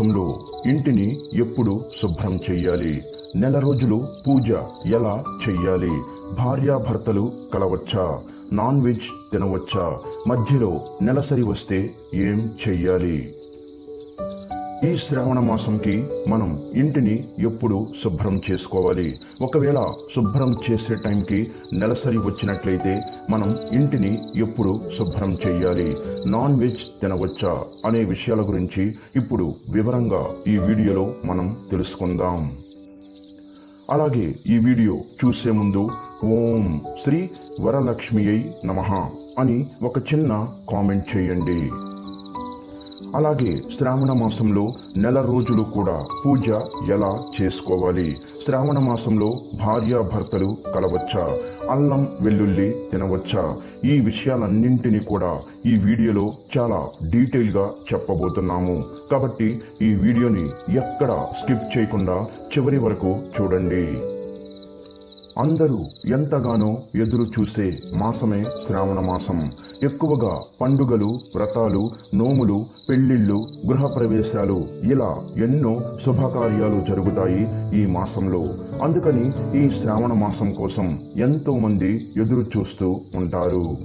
మాసంలో ఇంటిని ఎప్పుడు శుభ్రం చెయ్యాలి? నెల రోజులు పూజ ఎలా చెయ్యాలి? భార్యాభర్తలు కలవచ్చా? నాన్ వెజ్ తినవచ్చా? మధ్యలో నెలసరి వస్తే ఏం చెయ్యాలి? ఈ శ్రావణ మాసంకి మనం ఇంటిని ఎప్పుడు శుభ్రం చేసుకోవాలి. ఒకవేళ శుభ్రం చేసే టైంకి నెలసరి వచ్చినట్లయితే మనం ఇంటిని ఎప్పుడు శుభ్రం చేయాలి. నాన్ వెజ్ తినవచ్చా అనే విషయాల గురించి ఇప్పుడు వివరంగా ఈ వీడియోలో మనం తెలుసుకుందాం. అలాగే ఈ వీడియో చూసే ముందు ఓం శ్రీ వరలక్ష్మియై నమః అని ఒక చిన్న కామెంట్ చేయండి. అలాగే శ్రావణ మాసంలో నెల రోజులు కూడా పూజ ఎలా చేసుకోవాలి? శ్రావణ మాసంలో భార్యాభర్తలు కలవచ్చా? అల్లం వెల్లుల్లి తినవచ్చా? ఈ విషయాలన్నింటినీ కూడా ఈ వీడియోలో చాలా డీటెయిల్గా చెప్పబోతున్నాము. కాబట్టి ఈ వీడియోని ఎక్కడ స్కిప్ చేయకుండా చివరి వరకు చూడండి. అందరూ ఎంతగానో ఎదురు చూసే మాసమే శ్రావణ మాసం. ఎక్కువగా పండుగలు వ్రతాలు నోములు పెళ్ళిళ్ళు గృహప్రవేశాలు ఇలా ఎన్నో శుభకార్యాలు జరుగుతాయి ఈ మాసంలో. అందుకని ఈ శ్రావణ మాసం కోసం ఎంతో మంది ఎదురు చూస్తూ ఉంటారు.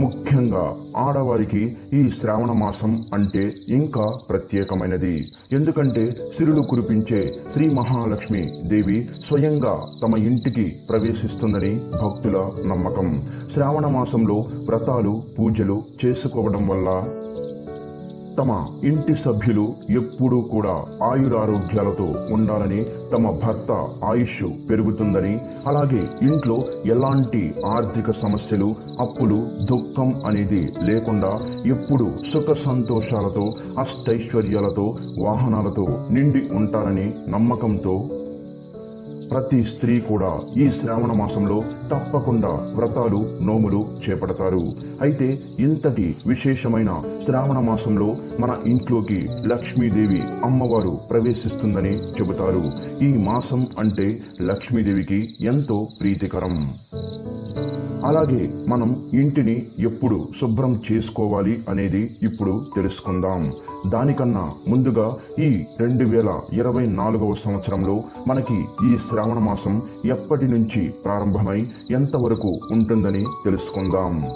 ముఖ్యంగా ఆడవారికి ఈ శ్రావణ మాసం అంటే ఇంకా ప్రత్యేకమైనది. ఎందుకంటే సిరులు కురిపించే శ్రీ మహాలక్ష్మి దేవి స్వయంగా తమ ఇంటికి ప్రవేశిస్తుందని భక్తుల నమ్మకం. శ్రావణ మాసంలో వ్రతాలు పూజలు చేసుకోవడం వల్ల తమ ఇంటి సభ్యులు ఎప్పుడూ కూడా ఆయురారోగ్యాలతో ఉండాలని తమ భర్త ఆయుష్ పెరుగుతుందని అలాగే ఇంట్లో ఎలాంటి ఆర్థిక సమస్యలు అప్పులు దుఃఖం అనేది లేకుండా ఎప్పుడు సుఖ సంతోషాలతో అష్టైశ్వర్యాలతో వాహనాలతో నిండి ఉంటారని నమ్మకంతో ప్రతి స్త్రీ కూడా ఈ శ్రావణ మాసంలో తప్పకుండా వ్రతాలు నోములు చేపడతారు. అయితే ఇంతటి విశేషమైన శ్రావణ మాసంలో మన ఇంట్లోకి లక్ష్మీదేవి అమ్మవారు ప్రవేశిస్తుందని చెబుతారు. ఈ మాసం అంటే లక్ష్మీదేవికి ఎంతో ప్రీతికరం. అలాగే మనం ఇంటిని ఎప్పుడు శుభ్రం చేసుకోవాలి అనేది ఇప్పుడు తెలుసుకుందాం. దానికన్నా ముందుగా ఈ రెండు వేల ఇరవై నాలుగవ సంవత్సరంలో మనకి ఈ శ్రావణ మాసం ఎప్పటి నుంచి ప్రారంభమై ఎంతవరకు ఉంటుందని తెలుసుకుందాం.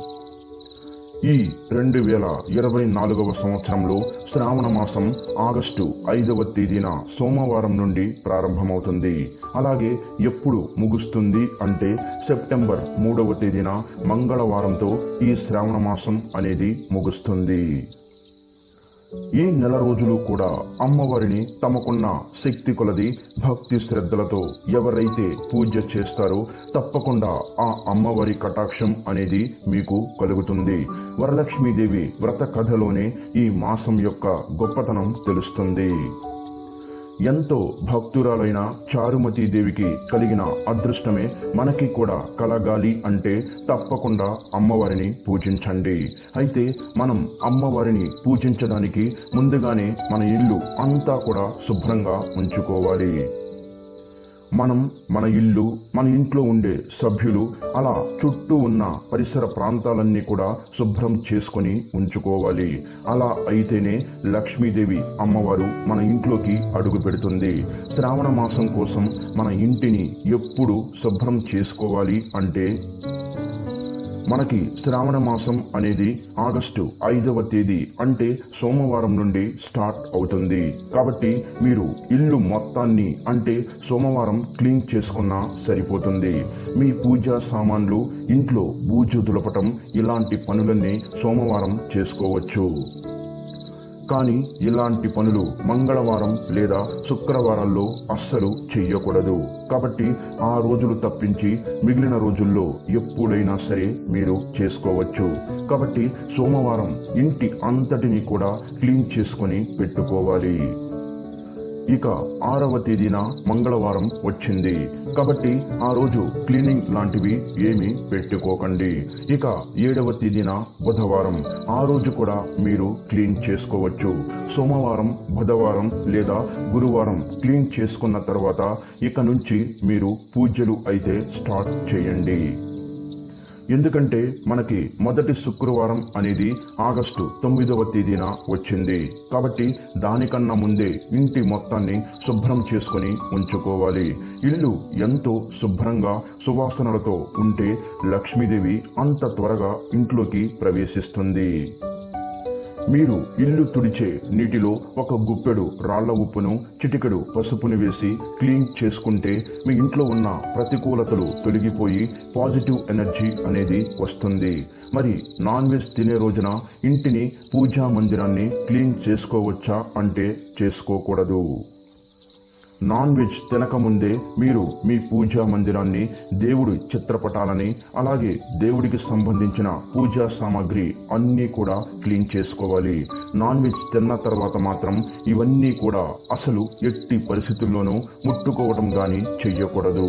ఈ రెండు వేల ఇరవై నాలుగవ సంవత్సరంలో శ్రావణ మాసం ఆగస్టు ఐదవ తేదీన సోమవారం నుండి ప్రారంభమవుతుంది. అలాగే ఎప్పుడు ముగుస్తుంది అంటే సెప్టెంబర్ మూడవ తేదీన మంగళవారంతో ఈ శ్రావణ మాసం అనేది ముగుస్తుంది. ఈ నెల రోజులు కూడా అమ్మవారిని తమకున్న శక్తి కొలది భక్తి శ్రద్ధలతో ఎవరైతే పూజ చేస్తారో తప్పకుండా ఆ అమ్మవారి కటాక్షం అనేది మీకు కలుగుతుంది. వరలక్ష్మీదేవి వ్రత కథలోనే ఈ మాసం యొక్క గొప్పతనం తెలుస్తుంది. ఎంతో భక్తురాలైన చారుమతి దేవికి కలిగిన అదృష్టమే మనకి కూడా కలగాలి అంటే తప్పకుండా అమ్మవారిని పూజించండి. అయితే మనం అమ్మవారిని పూజించడానికి ముందుగానే మన ఇల్లు అంతా కూడా శుభ్రంగా ఉంచుకోవాలి. మనం మన ఇల్లు మన ఇంట్లో ఉండే సభ్యులు అలా చుట్టూ ఉన్న పరిసర ప్రాంతాలన్నీ కూడా శుభ్రం చేసుకొని ఉంచుకోవాలి. అలా అయితేనే లక్ష్మీదేవి అమ్మవారు మన ఇంట్లోకి అడుగు పెడుతుంది. శ్రావణ మాసం కోసం మన ఇంటిని ఎప్పుడు శుభ్రం చేసుకోవాలి అంటే మనకి శ్రావణ మాసం అనేది ఆగస్టు ఐదవ తేదీ అంటే సోమవారం నుండి స్టార్ట్ అవుతుంది. కాబట్టి మీరు ఇల్లు మొత్తాన్ని అంటే సోమవారం క్లీన్ చేసుకున్నా సరిపోతుంది. మీ పూజా సామాన్లు ఇంట్లో బూజు దులపటం ఇలాంటి పనులన్నీ సోమవారం చేసుకోవచ్చు. కానీ ఇలాంటి పనులు మంగళవారం లేదా శుక్రవారాల్లో అస్సలు చెయ్యకూడదు. కాబట్టి ఆ రోజులు తప్పించి మిగిలిన రోజుల్లో ఎప్పుడైనా సరే మీరు చేసుకోవచ్చు. కాబట్టి సోమవారం ఇంటి అంతటిని కూడా క్లీన్ చేసుకొని పెట్టుకోవాలి. ఇక ఆరవ తేదీన మంగళవారం వచ్చింది. కాబట్టి ఆ రోజు క్లీనింగ్ లాంటివి ఏమీ పెట్టుకోకండి. ఇక ఏడవ తేదీన బుధవారం. ఆ రోజు కూడా మీరు క్లీన్ చేసుకోవచ్చు. సోమవారం బుధవారం లేదా గురువారం క్లీన్ చేసుకున్న తర్వాత ఇక నుంచి మీరు పూజలు అయితే స్టార్ట్ చేయండి. ఎందుకంటే మనకి మొదటి శుక్రవారం అనేది ఆగస్టు తొమ్మిదవ తేదీన వచ్చింది. కాబట్టి దానికన్నా ముందే ఇంటి మొత్తాన్ని శుభ్రం చేసుకుని ఉంచుకోవాలి. ఇల్లు ఎంతో శుభ్రంగా సువాసనలతో ఉంటే లక్ష్మీదేవి అంత త్వరగా ఇంట్లోకి ప్రవేశిస్తుంది. మీరు ఇల్లు తుడిచే నీటిలో ఒక గుప్పెడు రాళ్ళ ఉప్పును చిటికెడు పసుపుని వేసి క్లీన్ చేసుకుంటే మీ ఇంట్లో ఉన్న ప్రతికూలతలు తొలగిపోయి పాజిటివ్ ఎనర్జీ అనేది వస్తుంది. మరి నాన్ వెజ్ తినే రోజున ఇంటిని పూజా మందిరాన్ని క్లీన్ చేసుకోవచ్చా అంటే చేసుకోకూడదు. నాన్ వెజ్ తినకముందే మీరు మీ పూజా మందిరాన్ని దేవుడి చిత్రపటాలని అలాగే దేవుడికి సంబంధించిన పూజా సామాగ్రి అన్నీ కూడా క్లీన్ చేసుకోవాలి. నాన్ వెజ్ తిన్న తర్వాత మాత్రం ఇవన్నీ కూడా అసలు ఎట్టి పరిస్థితుల్లోనూ ముట్టుకోవడం కానీ చెయ్యకూడదు.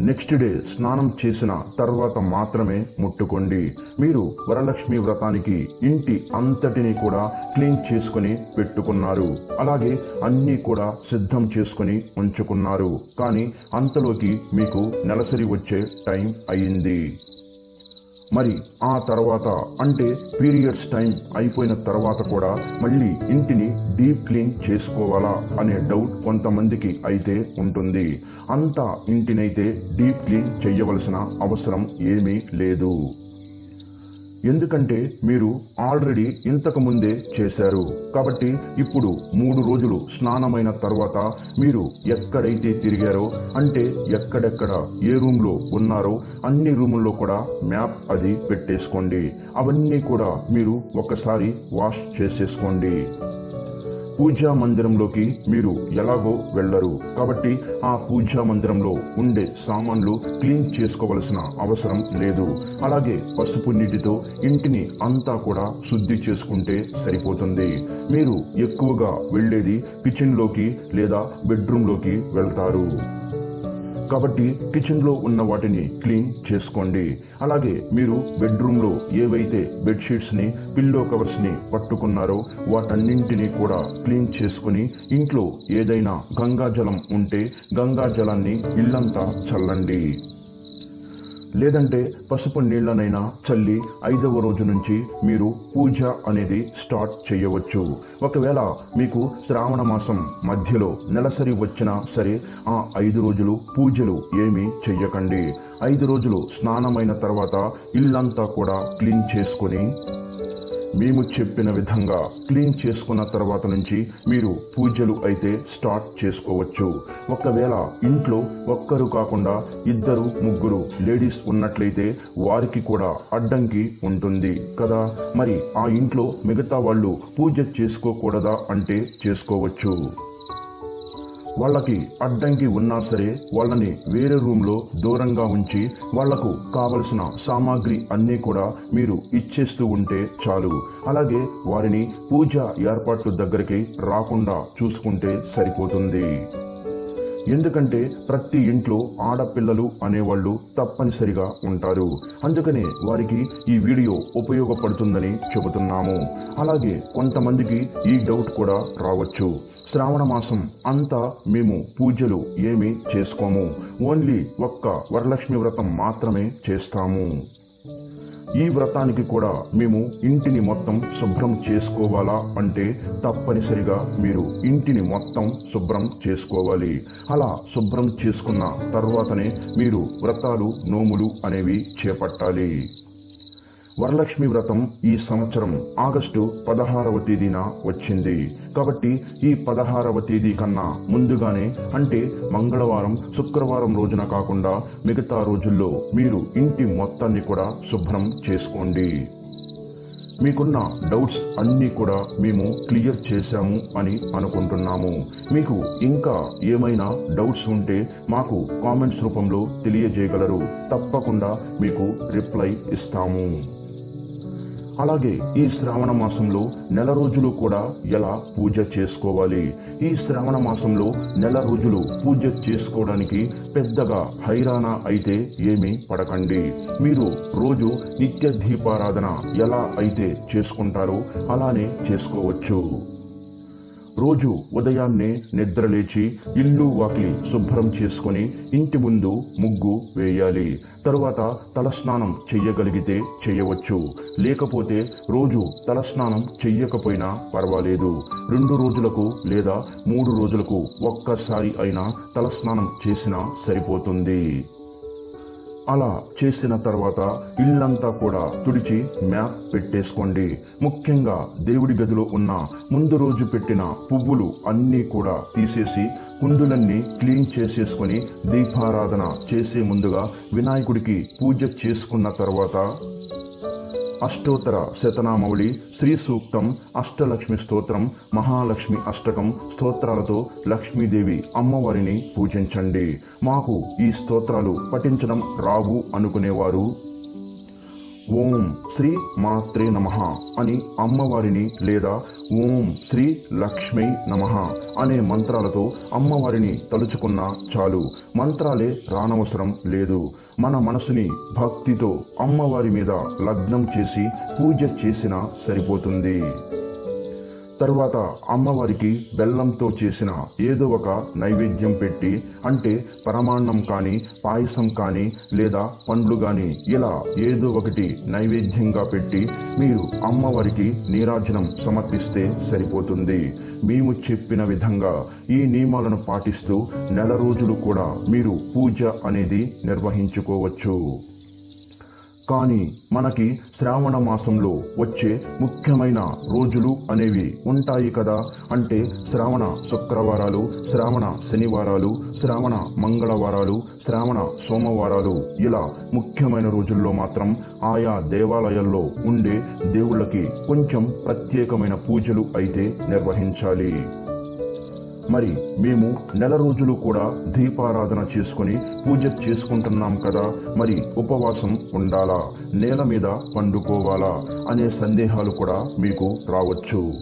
నెక్స్ట్ డే స్నానం చేసిన తర్వాత మాత్రమే ముట్టుకోండి. మీరు వరలక్ష్మి వ్రతానికి ఇంటి అంతటిని కూడా క్లీన్ చేసుకుని పెట్టుకున్నారు. అలాగే అన్నీ కూడా సిద్ధం చేసుకుని ఉంచుకున్నారు. కానీ అంతలోకి మీకు నెలసరి వచ్చే టైం అయింది. మరి ఆ తర్వాత అంటే పీరియడ్స్ టైం అయిపోయిన తర్వాత కూడా మళ్ళీ ఇంటిని డీప్ క్లీన్ చేసుకోవాలా అనే డౌట్ కొంతమందికి అయితే ఉంటుంది. అంతా ఇంటినైతే డీప్ క్లీన్ చేయవలసిన అవసరం ఏమీ లేదు. ఎందుకంటే మీరు ఆల్రెడీ ఇంతకు ముందే చేశారు. కాబట్టి ఇప్పుడు మూడు రోజులు స్నానమైన తర్వాత మీరు ఎక్కడైతే తిరిగారో అంటే ఎక్కడెక్కడ ఏ రూమ్లో ఉన్నారో అన్ని రూముల్లో కూడా మ్యాప్ అది పెట్టేసుకోండి. అవన్నీ కూడా మీరు ఒకసారి వాష్ చేసేసుకోండి. పూజా మందిరంలోకి మీరు ఎలాగో వెళ్ళరు. కాబట్టి ఆ పూజా మందిరంలో ఉండే సామాన్లు క్లీన్ చేసుకోవలసిన అవసరం లేదు. అలాగే పసుపు నీటితో ఇంటిని అంతా కూడా శుద్ధి చేసుకుంటే సరిపోతుంది. మీరు ఎక్కువగా వెళ్ళేది కిచెన్లోకి లేదా బెడ్రూమ్లోకి వెళ్తారు. కాబట్టి కిచెన్లో ఉన్న వాటిని క్లీన్ చేసుకోండి. అలాగే మీరు బెడ్రూమ్లో ఏవైతే బెడ్షీట్స్ని పిల్లో కవర్స్ని పట్టుకున్నారో వాటన్నింటినీ కూడా క్లీన్ చేసుకుని ఇంట్లో ఏదైనా గంగాజలం ఉంటే గంగాజలాన్ని ఇల్లంతా చల్లండి. లేదంటే పసుపు నీళ్ళనైనా చల్లి ఐదవ రోజు నుంచి మీరు పూజ అనేది స్టార్ట్ చేయవచ్చు. ఒకవేళ మీకు శ్రావణ మాసం మధ్యలో నెలసరి వచ్చినా సరే ఆ ఐదు రోజులు పూజలు ఏమీ చెయ్యకండి. ఐదు రోజులు స్నానమైన తర్వాత ఇల్లంతా కూడా క్లీన్ చేసుకొని మేము చెప్పిన విధంగా క్లీన్ చేసుకున్న తర్వాత నుంచి మీరు పూజలు అయితే స్టార్ట్ చేసుకోవచ్చు. ఒకవేళ ఇంట్లో ఒక్కరు కాకుండా ఇద్దరు ముగ్గురు లేడీస్ ఉన్నట్లయితే వారికి కూడా అడ్డంకి ఉంటుంది కదా? మరి ఆ ఇంట్లో మిగతా వాళ్ళు పూజ చేసుకోకూడదా అంటే చేసుకోవచ్చు. వాళ్ళకి అడ్డంకి ఉన్నా సరే వాళ్ళని వేరే రూమ్లో దూరంగా ఉంచి వాళ్ళకు కావలసిన సామాగ్రి అన్నీ కూడా మీరు ఇచ్చేస్తూ ఉంటే చాలు. అలాగే వారిని పూజ ఏర్పాట్లు దగ్గరికి రాకుండా చూసుకుంటే సరిపోతుంది. ఎందుకంటే ప్రతి ఇంట్లో ఆడపిల్లలు అనేవాళ్ళు తప్పనిసరిగా ఉంటారు. అందుకనే వారికి ఈ వీడియో ఉపయోగపడుతుందని చెబుతున్నాము. అలాగే కొంతమందికి ఈ డౌట్ కూడా రావచ్చు. శ్రావణ మాసం అంతా మేము పూజలు ఏమీ చేసుకోము. ఓన్లీ ఒక్క వరలక్ష్మి వ్రతం మాత్రమే చేస్తాము. ఈ వ్రతానికి కూడా మేము ఇంటిని మొత్తం శుభ్రం చేసుకోవాలా అంటే తప్పనిసరిగా మీరు ఇంటిని మొత్తం శుభ్రం చేసుకోవాలి. అలా శుభ్రం చేసుకున్న తర్వాతనే మీరు వ్రతాలు నోములు అనేవి చేపట్టాలి. వరలక్ష్మి వ్రతం ఈ సంవత్సరం ఆగస్టు పదహారవ తేదీన వచ్చింది. కాబట్టి ఈ పదహారవ తేదీ కన్నా ముందుగానే అంటే మంగళవారం శుక్రవారం రోజున కాకుండా మిగతా రోజుల్లో మీరు ఇంటి మొత్తాన్ని కూడా శుభ్రం చేసుకోండి. మీకున్న డౌట్స్ అన్నీ కూడా మేము క్లియర్ చేశాము అని అనుకుంటున్నాము. మీకు ఇంకా ఏమైనా డౌట్స్ ఉంటే మాకు కామెంట్స్ రూపంలో తెలియజేయగలరు. తప్పకుండా మీకు రిప్లై ఇస్తాము. అలాగే ఈ శ్రావణ మాసంలో నెల రోజులు కూడా ఎలా పూజ చేసుకోవాలి? ఈ శ్రావణ మాసంలో నెల రోజులు పూజ చేసుకోవడానికి పెద్దగా హైరాణ అయితే ఏమీ పడకండి. మీరు రోజు నిత్య దీపారాధన ఎలా అయితే చేసుకుంటారో అలానే చేసుకోవచ్చు. రోజు ఉదయాన్నే నిద్రలేచి ఇల్లు వాకిలి శుభ్రం చేసుకొని ఇంటి ముందు ముగ్గు వేయాలి. తరువాత తలస్నానం చెయ్యగలిగితే చేయవచ్చు. లేకపోతే రోజు తలస్నానం చెయ్యకపోయినా పర్వాలేదు. రెండు రోజులకు లేదా మూడు రోజులకు ఒక్కసారి అయినా తలస్నానం చేసినా సరిపోతుంది. అలా చేసిన తర్వాత ఇల్లంతా కూడా తుడిచి మ్యాప్ పెట్టేసుకోండి. ముఖ్యంగా దేవుడి గదిలో ఉన్న ముందు రోజు పెట్టిన పువ్వులు అన్నీ కూడా తీసేసి కుందులన్నీ క్లీన్ చేసేసుకొని దీపారాధన చేసే ముందుగా వినాయకుడికి పూజ చేసుకున్న తర్వాత అష్టోత్తర శతనామౌళి శ్రీ సూక్తం అష్టలక్ష్మి స్తోత్రం మహాలక్ష్మి అష్టకం స్తోత్రాలతో లక్ష్మీదేవి అమ్మవారిని పూజించండి. మాకు ఈ స్తోత్రాలు పఠించడం రావు అనుకునేవారు. ఓం శ్రీ మాత్రే నమ అని అమ్మవారిని లేదా ఓం శ్రీ లక్ష్మీ నమ అనే మంత్రాలతో అమ్మవారిని తలుచుకున్నా చాలు. మంత్రాలే రానవసరం లేదు. మన మనసుని భక్తితో అమ్మవారి మీద లగ్నం చేసి పూజ చేసినా సరిపోతుంది. తరువాత అమ్మవారికి బెల్లంతో చేసిన ఏదో ఒక నైవేద్యం పెట్టి అంటే పరమాన్నం కానీ పాయసం కానీ లేదా పండ్లు కానీ ఇలా ఏదో ఒకటి నైవేద్యంగా పెట్టి మీరు అమ్మవారికి నీరాజనం సమర్పిస్తే సరిపోతుంది. మేము చెప్పిన విధంగా ఈ నియమాలను పాటిస్తూ నెల రోజులు కూడా మీరు పూజ అనేది నిర్వహించుకోవచ్చు. కానీ మనకి శ్రావణ మాసంలో వచ్చే ముఖ్యమైన రోజులు అనేవి ఉంటాయి కదా. అంటే శ్రావణ శుక్రవారాలు శ్రావణ శనివారాలు శ్రావణ మంగళవారాలు శ్రావణ సోమవారాలు ఇలా ముఖ్యమైన రోజుల్లో మాత్రం ఆయా దేవాలయాల్లో ఉండే దేవుళ్ళకి కొంచెం ప్రత్యేకమైన పూజలు అయితే నిర్వహించాలి. మరి మేము నెల రోజులు కూడా దీపారాధన చేసుకుని పూజ చేసుకుంటున్నాం కదా మరి ఉపవాసం ఉండాలా? నేల మీద పండుకోవాలా? అనే సందేహాలు కూడా మీకు రావచ్చు.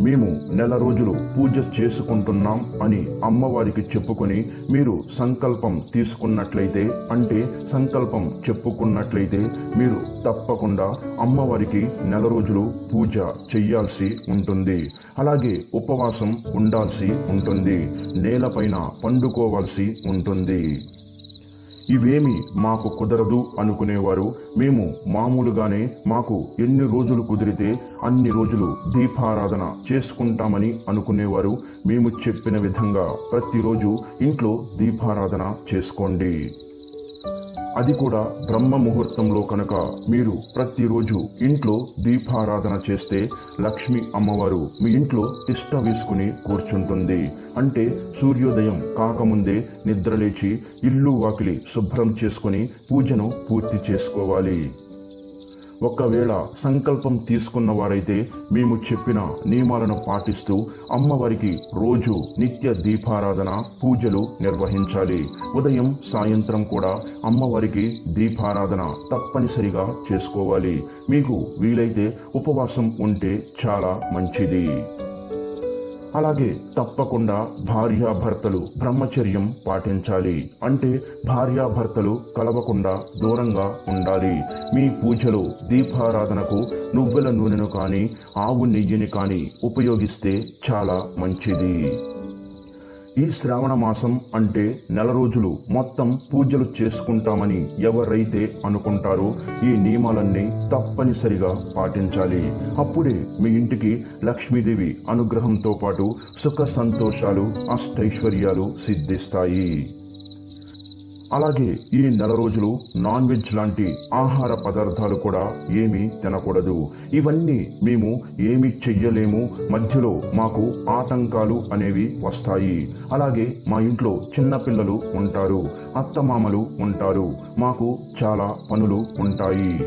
మేము నెల రోజులు పూజ చేసుకుంటున్నాం అని అమ్మవారికి చెప్పుకొని మీరు సంకల్పం తీసుకున్నట్లయితే అంటే సంకల్పం చెప్పుకున్నట్లయితే మీరు తప్పకుండా అమ్మవారికి నెల రోజులు పూజ చెయ్యాల్సి ఉంటుంది. అలాగే ఉపవాసం ఉండాల్సి ఉంటుంది. నేలపైన పండుకోవాల్సి ఉంటుంది. ఇవేమి మాకు కుదరదు అనుకునేవారు. మేము మామూలుగానే మాకు ఎన్ని రోజులు కుదిరితే అన్ని రోజులు దీపారాధన చేసుకుంటామని అనుకునేవారు. మేము చెప్పిన విధంగా ప్రతిరోజు ఇంట్లో దీపారాధన చేసుకోండి. అది కూడా బ్రహ్మ ముహూర్తంలో కనుక మీరు ప్రతిరోజు ఇంట్లో దీపారాధన చేస్తే లక్ష్మి అమ్మవారు మీ ఇంట్లో తిష్ట వేసుకుని కూర్చుంటుంది. అంటే సూర్యోదయం కాకముందే నిద్రలేచి ఇల్లు వాకిలి శుభ్రం చేసుకుని పూజను పూర్తి చేసుకోవాలి. ఒకవేళ సంకల్పం తీసుకున్న వారైతే మేము చెప్పిన నియమాలను పాటిస్తూ అమ్మవారికి రోజు నిత్య దీపారాధన పూజలు నిర్వహించాలి. ఉదయం సాయంత్రం కూడా అమ్మవారికి దీపారాధన తప్పనిసరిగా చేసుకోవాలి. మీకు వీలైతే ఉపవాసం ఉంటే చాలా మంచిది. అలాగే తప్పకుండా భార్యాభర్తలు బ్రహ్మచర్యం పాటించాలి. అంటే భార్యాభర్తలు కలవకుండా దూరంగా ఉండాలి. మీ పూజలో దీపారాధనకు నువ్వుల నూనెను కానీ ఆవు నెయ్యిని కానీ ఉపయోగిస్తే చాలా మంచిది. ఈ శ్రావణ మాసం అంటే నెల రోజులు మొత్తం పూజలు చేసుకుంటామని ఎవరైతే అనుకుంటారో ఈ నియమాలన్నీ తప్పనిసరిగా పాటించాలి. అప్పుడే మీ ఇంటికి లక్ష్మీదేవి అనుగ్రహంతో పాటు సుఖ సంతోషాలు అష్టైశ్వర్యాలు సిద్ధిస్తాయి. అలాగే ఈ నెల రోజులు నాన్ వెజ్ లాంటి ఆహార పదార్థాలు కూడా ఏమీ తినకూడదు. ఇవన్నీ మేము ఏమి చెయ్యలేము. మధ్యలో మాకు ఆటంకాలు అనేవి వస్తాయి. అలాగే మా ఇంట్లో చిన్నపిల్లలు ఉంటారు. అత్తమామలు ఉంటారు. మాకు చాలా పనులు ఉంటాయి.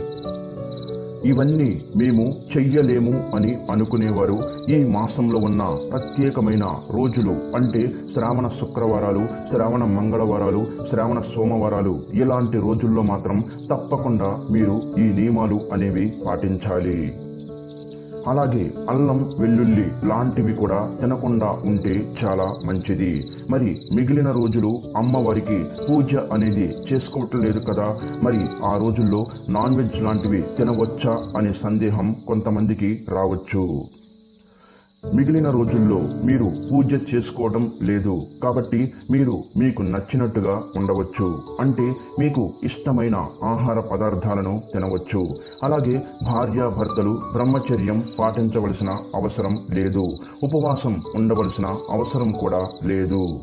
ఇవన్నీ మేము చెయ్యలేము అని అనుకునేవారు. ఈ మాసంలో ఉన్న ప్రత్యేకమైన రోజులు అంటే శ్రావణ శుక్రవారాలు శ్రావణ మంగళవారాలు శ్రావణ సోమవారాలు ఇలాంటి రోజుల్లో మాత్రం తప్పకుండా మీరు ఈ నియమాలు అనేవి పాటించాలి. అలాగే అల్లం వెల్లుల్లి లాంటివి కూడా తినకుండా ఉంటే చాలా మంచిది. మరి మిగిలిన రోజులు అమ్మవారికి పూజ అనేది చేసుకోవట్లేదు కదా? మరి ఆ రోజుల్లో నాన్ వెజ్ లాంటివి తినవచ్చా అనే సందేహం కొంతమందికి రావచ్చు. మిగిలిన రోజుల్లో మీరు పూజ చేసుకోవడం లేదు కాబట్టి మీరు మీకు నచ్చినట్టుగా ఉండవచ్చు. అంటే మీకు ఇష్టమైన ఆహార పదార్థాలను తినవచ్చు. అలాగే భార్యాభర్తలు బ్రహ్మచర్యం పాటించవలసిన అవసరం లేదు. ఉపవాసం ఉండవలసిన అవసరం కూడా లేదు.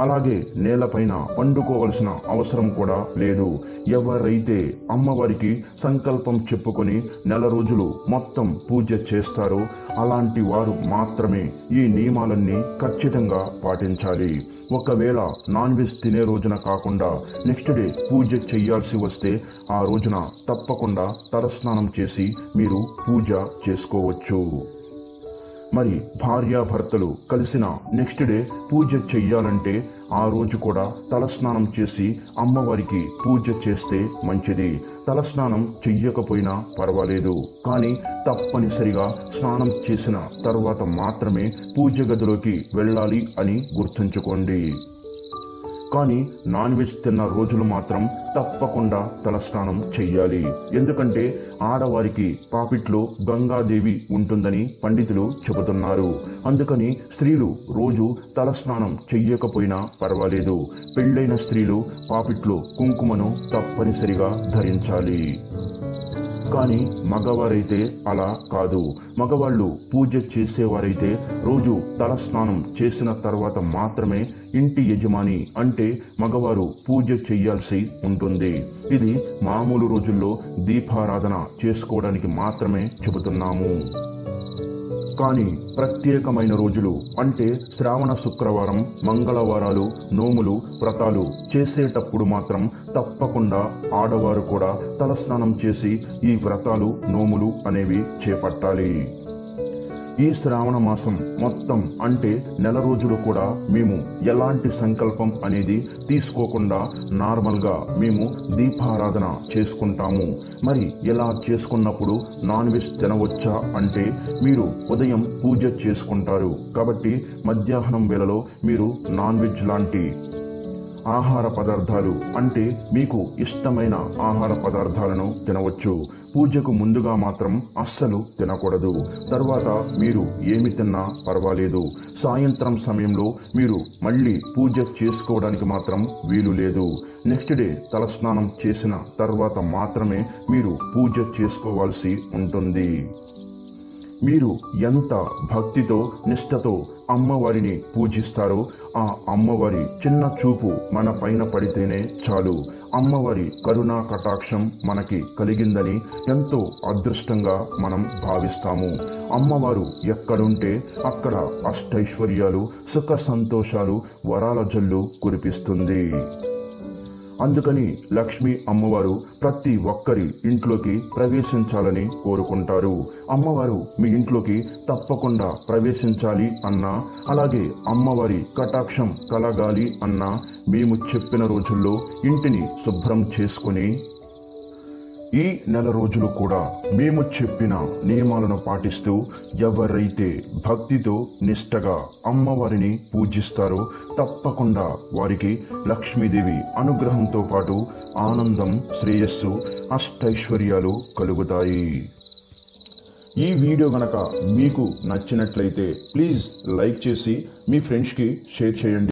అలాగే నేలపైన పండుకోవలసిన అవసరం కూడా లేదు. ఎవరైతే అమ్మవారికి సంకల్పం చెప్పుకొని నెల రోజులు మొత్తం పూజ చేస్తారో అలాంటి వారు మాత్రమే ఈ నియమాలన్నీ ఖచ్చితంగా పాటించాలి. ఒకవేళ నాన్ వెజ్ తినే రోజున కాకుండా నెక్స్ట్ డే పూజ చేయాల్సి వస్తే ఆ రోజున తప్పకుండా తలస్నానం చేసి మీరు పూజ చేసుకోవచ్చు. మరి భార్యాభర్తలు కలిసిన నెక్స్ట్ డే పూజ చెయ్యాలంటే ఆ రోజు కూడా తలస్నానం చేసి అమ్మవారికి పూజ చేస్తే మంచిది. తలస్నానం చెయ్యకపోయినా పర్వాలేదు. కానీ తప్పనిసరిగా స్నానం చేసిన తర్వాత మాత్రమే పూజ గదిలోకి వెళ్ళాలి అని గుర్తుంచుకోండి. కానీ నాన్ వెజ్ తిన్న రోజులు మాత్రం తప్పకుండా తలస్నానం చెయ్యాలి. ఎందుకంటే ఆడవారికి పాపిట్లో గంగాదేవి ఉంటుందని పండితులు చెబుతున్నారు. అందుకని స్త్రీలు రోజు తలస్నానం చెయ్యకపోయినా పర్వాలేదు. పెళ్ళైన స్త్రీలు పాపిట్లో కుంకుమను తప్పనిసరిగా ధరించాలి. కానీ మగవారైతే అలా కాదు. మగవాళ్ళు పూజ చేసేవారైతే రోజు తలస్నానం చేసిన తర్వాత మాత్రమే ఇంటి యజమాని అంటే మగవారు పూజ చేయాల్సి ఉంటుంది. ఇది మామూలు రోజుల్లో దీపారాధన చేసుకోవడానికి మాత్రమే చెబుతున్నాము. కానీ ప్రత్యేకమైన రోజులు అంటే శ్రావణ శుక్రవారం మంగళవారాలు నోములు వ్రతాలు చేసేటప్పుడు మాత్రం తప్పకుండా ఆడవారు కూడా తలస్నానం చేసి ఈ వ్రతాలు నోములు అనేవి చేపట్టాలి. ఈ శ్రావణ మాసం మొత్తం అంటే నెల రోజులు కూడా మేము ఎలాంటి సంకల్పం అనేది తీసుకోకుండా నార్మల్గా మేము దీపారాధన చేసుకుంటాము. మరి ఇలా చేసుకున్నప్పుడు నాన్ వెజ్ తినవచ్చా అంటే మీరు ఉదయం పూజ చేసుకుంటారు. కాబట్టి మధ్యాహ్నం వేళలో మీరు నాన్ వెజ్ లాంటి ఆహార పదార్థాలు అంటే మీకు ఇష్టమైన ఆహార పదార్థాలను తినవచ్చు. పూజకు ముందుగా మాత్రం అస్సలు తినకూడదు. తర్వాత మీరు ఏమి తిన్నా పర్వాలేదు. సాయంత్రం సమయంలో మీరు మళ్ళీ పూజ చేసుకోవడానికి మాత్రం వీలు లేదు. నెక్స్ట్ డే తలస్నానం చేసిన తర్వాత మాత్రమే మీరు పూజ చేసుకోవాల్సి ఉంటుంది. మీరు ఎంత భక్తితో నిష్టతో అమ్మవారిని పూజిస్తారో ఆ అమ్మవారి చిన్న చూపు మన పైన పడితేనే చాలు. అమ్మవారి కరుణా కటాక్షం మనకి కలిగిందని ఎంతో అదృష్టంగా మనం భావిస్తాము. అమ్మవారు ఎక్కడుంటే అక్కడ అష్టైశ్వర్యాలు సుఖ సంతోషాలు వరాల జల్లు కురిపిస్తుంది. అందుకని లక్ష్మి అమ్మవారు ప్రతి ఒక్కరి ఇంట్లోకి ప్రవేశించాలని కోరుకుంటారు. అమ్మవారు మీ ఇంట్లోకి తప్పకుండా ప్రవేశించాలి అన్నా అలాగే అమ్మవారి కటాక్షం కలగాలి అన్నా మేము చెప్పిన రోజుల్లో ఇంటిని శుభ్రం చేసుకుని ఈ నెల రోజులు కూడా మేము చెప్పిన నియమాలను పాటిస్తూ ఎవరైతే భక్తితో నిష్టగా అమ్మవారిని పూజిస్తారో తప్పకుండా వారికి లక్ష్మీదేవి అనుగ్రహంతో పాటు ఆనందం శ్రేయస్సు అష్టైశ్వర్యాలు కలుగుతాయి. ఈ వీడియో గనక మీకు నచ్చినట్లయితే ప్లీజ్ లైక్ చేసి మీ ఫ్రెండ్స్కి షేర్ చేయండి.